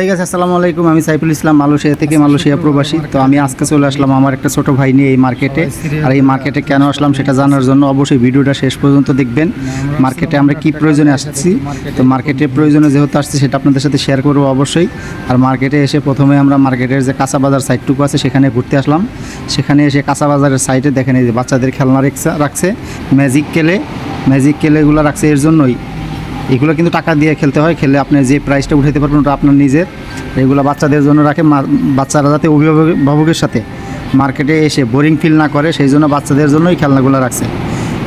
এই গেছে আসসালামু আলাইকুম। আমি সাইফুল ইসলাম, মালয়েশিয়া থেকে মালয়েশিয়া প্রবাসী। তো আমি আজকে চলে আসলাম আমার একটা ছোট ভাই নিয়ে এই মার্কেটে আর এই মার্কেটে কেন আসলাম সেটা জানার জন্য অবশ্যই ভিডিওটা শেষ পর্যন্ত দেখবেন। মার্কেটে আমরা কি প্রয়োজনে আসছি? তো মার্কেটের প্রয়োজনে যেহেতু আসছি, সেটা আপনাদের সাথে শেয়ার করব অবশ্যই। আর মার্কেটে এসে প্রথমে আমরা মার্কেটের যে কাঁচা বাজার সাইডটুকু আছে, সেখানে ঘুরতে আসলাম। সেখানে এসে কাঁচা বাজারের সাইডে দেখেন এই যে বাচ্চাদের খেলনা রাখছে ম্যাজিক কেলে ম্যাজিক কেলেগুলো রাখছে এর জন্যই। এগুলো কিন্তু টাকা দিয়ে খেলতে হয়, খেলে আপনি যে প্রাইসটা উঠাতে পারবেন ওটা আপনার নিজের। এগুলো বাচ্চাদের জন্য রাখে বাচ্চারা যাতে অভিভাবকের সাথে মার্কেটে এসে বোরিং ফিল না করে, সেই জন্য বাচ্চাদের জন্যই খেলনাগুলো রাখছে।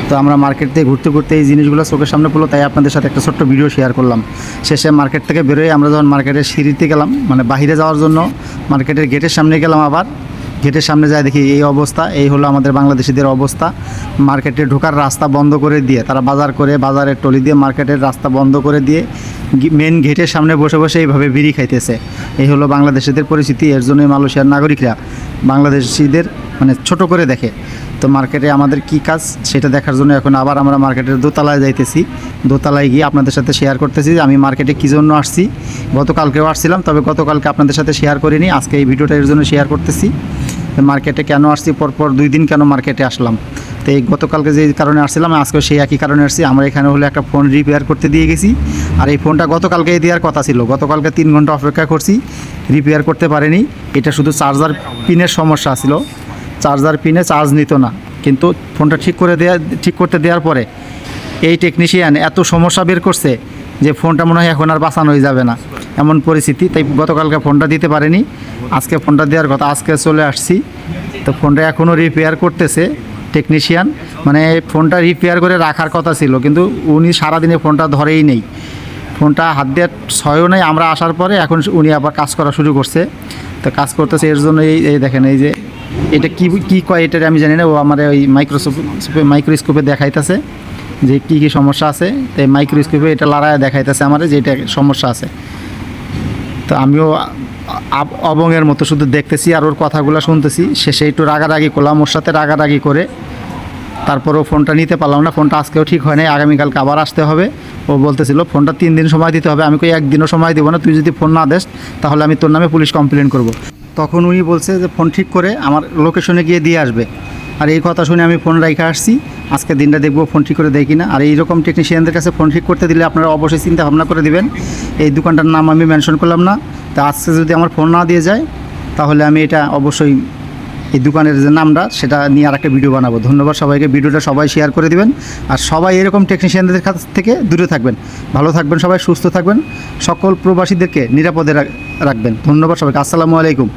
তো আমরা মার্কেট থেকে ঘুরতে ঘুরতে এই জিনিসগুলো চোখের সামনে পড়ল, তাই আপনাদের সাথে একটা ছোট্ট ভিডিও শেয়ার করলাম। শেষে মার্কেট থেকে বেরোয় আমরা যখন মার্কেটের সিঁড়িতে গেলাম মানে বাইরে যাওয়ার জন্য মার্কেটের গেটের সামনে গেলাম আবার। গেটের সামনে যায় দেখি এই অবস্থা, এই হলো আমাদের বাংলাদেশিদের অবস্থা। মার্কেটে ঢোকার রাস্তা বন্ধ করে দিয়ে, তারা বাজার করে, বাজারের টলি দিয়ে মার্কেটের রাস্তা বন্ধ করে দিয়ে মেন গেটের সামনে বসে বসে এইভাবে বিড়ি খাইতেছে। এই হলো বাংলাদেশিদের পরিস্থিতি, এর জন্যই মালয়েশিয়ার নাগরিকরা বাংলাদেশিদের মানে ছোট করে দেখে। তো মার্কেটে আমাদের কি কাজ, সেটা দেখার জন্য এখন আবার আমরা মার্কেটের দোতলায় যাইতেছি। দোতলায় গিয়ে আপনাদের সাথে শেয়ার করতেছি যে আমি মার্কেটে কী জন্য আসছি। গতকালকেও আসছিলাম, তবে গতকালকে আপনাদের সাথে শেয়ার করিনি, আজকে এই ভিডিওটা এর জন্য শেয়ার করতেছি। মার্কেটে কেন আসছি? পরপর দুই দিন কেন মার্কেটে আসলাম? তো এই গতকালকে যে কারণে আসছিলাম আজকে সেই একই কারণে আসছি। আমরা এখানে হলে একটা ফোন রিপেয়ার করতে দিয়ে গেছি। আর এই ফোনটা গতকালকে দেওয়ার কথা ছিল। গতকালকে তিন ঘণ্টা অপেক্ষা করছি রিপেয়ার করতে পারেনি। এটা শুধু চার্জার পিনের সমস্যা ছিল। চার্জার পিনে চার্জ নিত না। কিন্তু ফোনটা ঠিক করে দেওয়া ঠিক করতে দেওয়ার পরে এই টেকনিশিয়ান এত সমস্যা বের করছে যে ফোনটা মনে হয় এখন আর বাঁচানোই যাবে না। এমন পরিস্থিতি, তাই গতকালকে ফোনটা দিতে পারেনি। আজকে ফোনটা দেওয়ার কথা, আজকে চলে আসছি। তো ফোনটা এখনও রিপেয়ার করতেছে টেকনিশিয়ান মানে ফোনটা রিপেয়ার করে রাখার কথা ছিল, কিন্তু উনি সারাদিনে ফোনটা ধরেই নেই। ফোনটা হাত দেওয়ার ছয়ও নেই, আমরা আসার পরে এখন উনি আবার কাজ করা শুরু করছে। তো কাজ করতেছে, এর জন্য এই এই দেখেন, এই যে এটা কি কি কয় এটা আমি জানি না, ও আমার ওই মাইক্রোস্কোপ মাইক্রোস্কোপে দেখাইতেছে যে কি কি সমস্যা আছে। তাই মাইক্রোস্কোপে এটা লড়াই দেখাইতেছে আমার যে এটা সমস্যা আছে। তো আমিও অবঙের মতো শুধু দেখতেছি আর ওর কথাগুলো শুনতেছি। শেষে একটু রাগারাগি করলাম, ওর সাথে রাগারাগি করে তারপরেও ফোনটা নিতে পারলাম না। ফোনটা আজকেও ঠিক হয় নাই, আগামীকালকে আবার আসতে হবে। ও বলতেছিল, ফোনটা তিন দিন সময় দিতে হবে। আমি কই, একদিনও সময় দেবো না, তুই যদি ফোন না দেস, তাহলে আমি তোর নামে পুলিশ কমপ্লেন করব। তখন উনি বলছে যে, ফোন ঠিক করে আমার লোকেশনে গিয়ে দিয়ে আসবে। আর এই কথা শুনে আমি ফোন রাইখে আসছি। আজকে দিনটা দেখব, ফোন ঠিক করে দেখি না আর এইরকম টেকনিশিয়ানদের কাছে ফোন ঠিক করতে দিলে আপনারা অবশ্যই চিন্তা ভাবনা করে দিবেন। এই দোকানটার নাম আমি মেনশন করলাম না। তা আজকে যদি আমার ফোন না দিয়ে যায়, তাহলে আমি এটা অবশ্যই এই দোকানের যে নামটা, সেটা নিয়ে আর একটা ভিডিও বানাবো। ধন্যবাদ সবাইকে। ভিডিওটা সবাই শেয়ার করে দিবেন। আর সবাই এরকম টেকনিশিয়ানদের কাছ থেকে দূরে থাকবেন। ভালো থাকবেন সবাই, সুস্থ থাকবেন। সকল প্রবাসীদেরকে নিরাপদে রাখবেন। ধন্যবাদ সবাইকে। আসসালামু আলাইকুম।